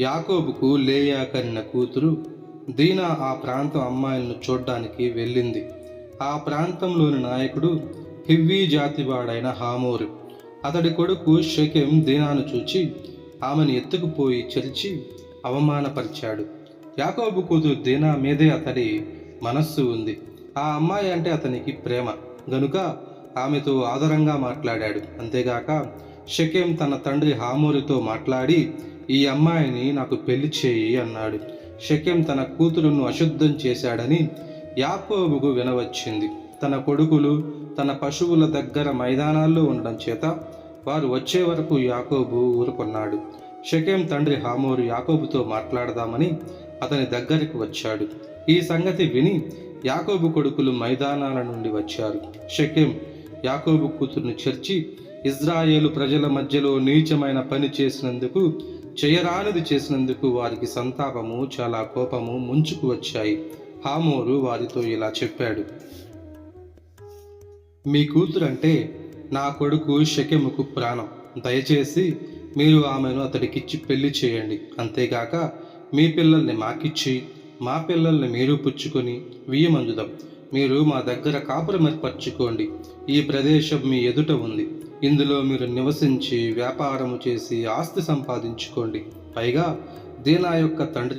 యాకోబుకు లేయా కన్న కూతురు దీనా ఆ ప్రాంతం అమ్మాయిలను చూడ్డానికి వెళ్ళింది. ఆ ప్రాంతంలోని నాయకుడు హివ్వీ జాతివాడైన హామోరు. అతడి కొడుకు షకెం దీనాను చూచి ఆమెను ఎత్తుకుపోయి చరిచి అవమానపరిచాడు. యాకోబు కూతురు దీనా మీదే అతడి మనస్సు ఉంది. ఆ అమ్మాయి అంటే అతనికి ప్రేమ. గనుక ఆమెతో ఆదరంగా మాట్లాడాడు. అంతేగాక షకేం తన తండ్రి హామోరితో మాట్లాడి ఈ అమ్మాయిని నాకు పెళ్ళి చేయి అన్నాడు. షకెం తన కూతురును అశుద్ధం చేశాడని యాకోబుకు వినవచ్చింది. తన కొడుకులు తన పశువుల దగ్గర మైదానాల్లో ఉండడం చేత వారు వచ్చే వరకు యాకోబు ఊరుకొన్నాడు. షకేం తండ్రి హామోరు యాకోబుతో మాట్లాడదామని అతని దగ్గరికి వచ్చాడు. ఈ సంగతి విని యాకోబు కొడుకులు మైదానాల నుండి వచ్చారు. షకేం యాకోబు కూతురును చేర్చి ఇజ్రాయేలు ప్రజల మధ్యలో నీచమైన పని చేసినందుకు చేయరానిది చేసినందుకు వారికి సంతాపము చాలా కోపము ముంచుకు వచ్చాయి. హామోరు వారితో ఇలా చెప్పాడు. మీ కూతురంటే నా కొడుకు షకెముకు ప్రాణం. దయచేసి మీరు ఆమెను అతడికిచ్చి పెళ్ళి చేయండి. అంతేగాక మీ పిల్లల్ని మాకిచ్చి మా పిల్లల్ని మీరు పుచ్చుకొని వియ్యమందుదాం మీరు మా దగ్గర కాపురం ఏర్పరచుకోండి. ఈ ప్రదేశం మీ ఎదుట ఉంది. ఇందులో మీరు నివసించి వ్యాపారము చేసి ఆస్తి సంపాదించుకోండి. పైగా దీనా యొక్క తండ్రి